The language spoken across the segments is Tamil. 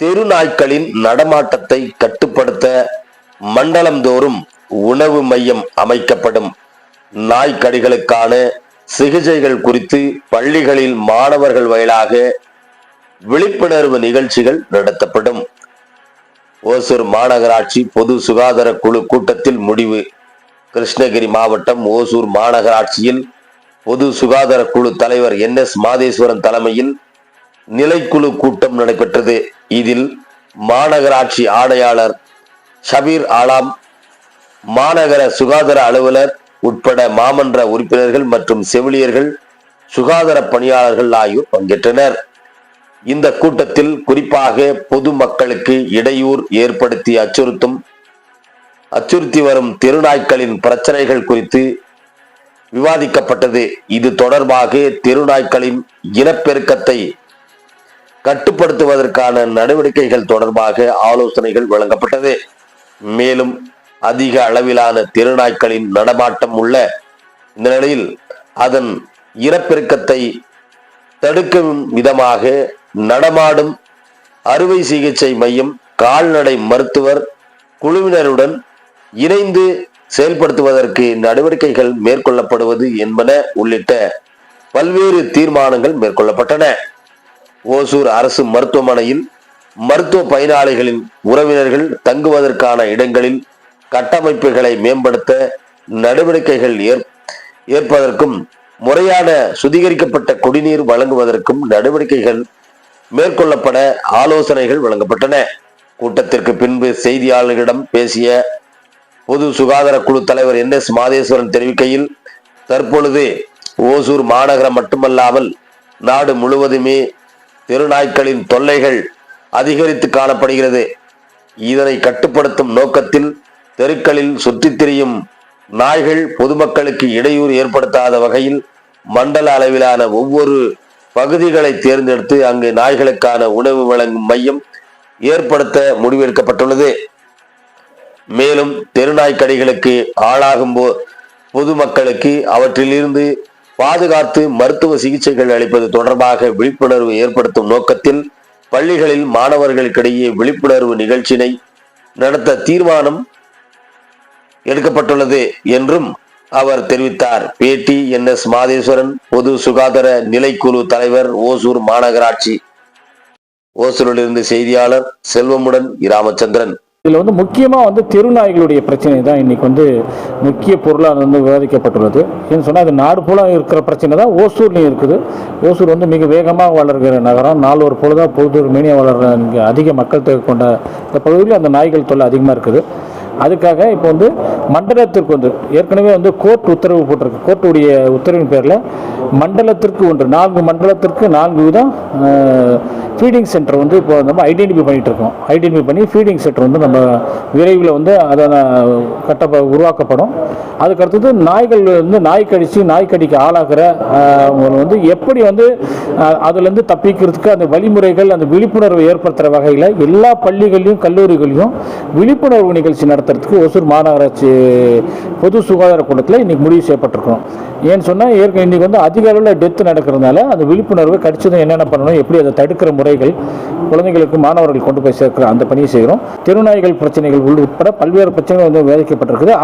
தெருநாய்க்களின் நடமாட்டத்தை கட்டுப்படுத்த மண்டலந்தோறும் உணவு மையம் அமைக்கப்படும். நாய்க்கடிகளுக்கான சிகிச்சைகள் குறித்து பள்ளிகளில் மாணவர்கள் வாயிலாக விழிப்புணர்வு நிகழ்ச்சிகள் நடத்தப்படும். ஓசூர் மாநகராட்சி பொது சுகாதார குழு கூட்டத்தில் முடிவு. கிருஷ்ணகிரி மாவட்டம் ஓசூர் மாநகராட்சியில் பொது சுகாதார குழு தலைவர் என் எஸ் மாதேஸ்வரன் தலைமையில் நிலைக்குழு கூட்டம் நடைபெற்றது. இதில் மாநகராட்சி ஆணையாளர் ஷபீர் ஆலாம் மாநகர சுகாதார அலுவலர் உட்பட மாமன்ற உறுப்பினர்கள் மற்றும் செவிலியர்கள் சுகாதார பணியாளர்கள் ஆகியோர் பங்கேற்றனர். இந்த கூட்டத்தில் குறிப்பாக பொதுமக்களுக்கு இடையூர் ஏற்படுத்தி அச்சுறுத்தும் அச்சுறுத்தி வரும் தெருநாய்க்களின் பிரச்சனைகள் குறித்து விவாதிக்கப்பட்டது. இது தொடர்பாக தெருநாய்க்களின் இனப்பெருக்கத்தை கட்டுப்படுத்துவதற்கான நடவடிக்கைகள் தொடர்பாக ஆலோசனைகள் வழங்கப்பட்டது. மேலும் அதிக அளவிலான தெருநாய்க்களின் நடமாட்டம் உள்ள இந்த நிலையில் அதன் இனப்பெருக்கத்தை தடுக்கும் விதமாக நடமாடும் அறுவை சிகிச்சை மையம் கால்நடை மருத்துவர் குழுவினருடன் இணைந்து செயல்படுத்துவதற்கு நடவடிக்கைகள் மேற்கொள்ளப்படுவது என்பன உள்ளிட்ட பல்வேறு தீர்மானங்கள் மேற்கொள்ளப்பட்டன. ஓசூர் அரசு மருத்துவமனையில் மருத்துவ பயனாளிகளின் உறவினர்கள் தங்குவதற்கான இடங்களில் கட்டமைப்புகளை மேம்படுத்த நடவடிக்கைகள் ஏற்- ஏற்பதற்கும் முறையான சுதிகரிக்கப்பட்ட குடிநீர் வழங்குவதற்கும் நடவடிக்கைகள் மேற்கொள்ளப்பட ஆலோசனைகள் வழங்கப்பட்டன. கூட்டத்திற்கு பின்பு செய்தியாளர்களிடம் பேசிய பொது சுகாதார குழு தலைவர் என் எஸ் மாதேஸ்வரன் தெரிவிக்கையில் தற்பொழுது ஓசூர் மாநகரம் மட்டுமல்லாமல் நாடு முழுவதுமே தெருநாய்க்களின் தொல்லைகள் அதிகரித்து காணப்படுகிறது. இதனை கட்டுப்படுத்தும் நோக்கத்தில் தெருக்களில் சுற்றித் திரியும் நாய்கள் பொதுமக்களுக்கு இடையூறு ஏற்படுத்தாத வகையில் மண்டல அளவிலான ஒவ்வொரு பகுதிகளை தேர்ந்தெடுத்து அங்கு நாய்களுக்கான உணவு வழங்கும் மையம் ஏற்படுத்த முடிவெடுக்கப்பட்டுள்ளது. மேலும் தெருநாய்க்கடிகளுக்கு ஆளாகும் போ பொதுமக்களுக்கு அவற்றிலிருந்து பாதுகாத்து மருத்துவ சிகிச்சைகள் அளிப்பது தொடர்பாக விழிப்புணர்வு ஏற்படுத்தும் நோக்கத்தில் பள்ளிகளில் மாணவர்களுக்கிடையே விழிப்புணர்வு நிகழ்ச்சியினை நடத்த தீர்மானம் எடுக்கப்பட்டுள்ளது என்றும் அவர் தெரிவித்தார். பேட்டி என். எஸ். மாதேஸ்வரன் பொது சுகாதார நிலைக்குழு தலைவர் ஓசூர் மாநகராட்சி. ஓசூரிலிருந்து செய்தியாளர் செல்வமுடன் ராமச்சந்திரன் இதில் வந்து முக்கியமாக வந்து தெருநாய்களுடைய பிரச்சனை தான் இன்றைக்கி வந்து முக்கிய பொருளாக வந்து விவாதிக்கப்பட்டுள்ளது. ஏன்னு சொன்னால் அது நாடு போல இருக்கிற பிரச்சனை தான் ஓசூர்லேயும் இருக்குது. ஓசூர் வந்து மிக வேகமாக வளர்கிற நகரம். நாலு பொழுதாக பொழுதூர் மேனியாக வளர்கிற இங்கே அதிக மக்கள் தொகை கொண்ட இந்த பகுதியில் அந்த நாய்கள் தொல்லை அதிகமாக இருக்குது. அதுக்காக இப்போ வந்து மண்டலத்திற்கு வந்து ஏற்கனவே வந்து கோர்ட் உத்தரவு போட்டிருக்கு. கோர்ட்டுடைய உத்தரவின் பேரில் மண்டலத்திற்கு ஒன்று நான்கு மண்டலத்திற்கு நான்கு விதம் ஃபீடிங் சென்டர் வந்து இப்போ நம்ம ஐடென்டிஃபை பண்ணிகிட்டு இருக்கோம் ஐடென்டிஃபை பண்ணி ஃபீடிங் சென்டர் வந்து நம்ம விரைவில் வந்து அதை கட்ட உருவாக்கப்படும். அதுக்கடுத்தது நாய்கள் வந்து நாய் கடித்து நாய் கடிக்க ஆளாகிற வந்து எப்படி வந்து அதுலேருந்து தப்பிக்கிறதுக்கு அந்த வழிமுறைகள் அந்த விழிப்புணர்வு ஏற்படுத்துகிற வகையில் எல்லா பள்ளிகளையும் கல்லூரிகளையும் விழிப்புணர்வு நிகழ்ச்சி நடத்துறதுக்கு ஒசூர் மாநகராட்சி பொது சுகாதார கூட்டத்தில் இன்றைக்கி முடிவு செய்யப்பட்டிருக்கோம். ஏன்னு சொன்னால் ஏற்கனவே இன்னைக்கு வந்து அதிக அளவில் டெத்து நடக்கிறதுனால அந்த விழிப்புணர்வு கடிச்சதும் என்னென்ன பண்ணணும் எப்படி அதை தடுக்கிற முறைகள் குழந்தைகளுக்கு மாணவர்கள் கொண்டு போய் சேர்க்கிற அந்த பணியை செய்கிறோம். தெருநாய்கள் பிரச்சனைகள் உள்ளுட்பட உட்பட பல்வேறு பிரச்சனைகள் வந்து விவாதிக்கப்பட்டிருக்குது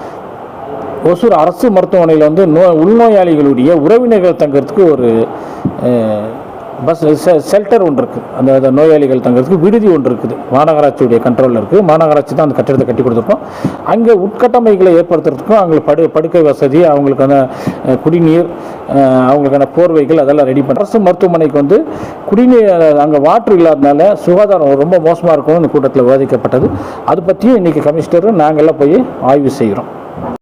ஒசூர் அரசு மருத்துவமனையில் வந்து நோ உள்நோயாளிகளுடைய உறவினர்கள் தங்கிறதுக்கு ஒரு அஹ், பஸ் ஷெல்டர் ஒன்று இருக்குது அந்த நோயாளிகள் தங்கிறதுக்கு விடுதி ஒன்று இருக்குது. மாநகராட்சியுடைய கண்ட்ரோலில் இருக்குது மாநகராட்சி தான் அந்த கட்டிடத்தை கட்டி கொடுத்துருக்கோம். அங்கே உட்கட்டமைகளை ஏற்படுத்துறதுக்கும் அவங்களுக்கு படு படுக்கை வசதி அவங்களுக்கான குடிநீர் அவங்களுக்கான போர்வைகள் அதெல்லாம் ரெடி பண்ண அரசு மருத்துவமனைக்கு வந்து குடிநீர் அங்கே வாட்டர் இல்லாதனால சுகாதாரம் ரொம்ப மோசமாக இருக்கும்னு இந்த கூட்டத்தில் விவாதிக்கப்பட்டது. அது பற்றியும் இன்றைக்கி கமிஷனரும் நாங்கள்லாம் போய் ஆய்வு செய்கிறோம்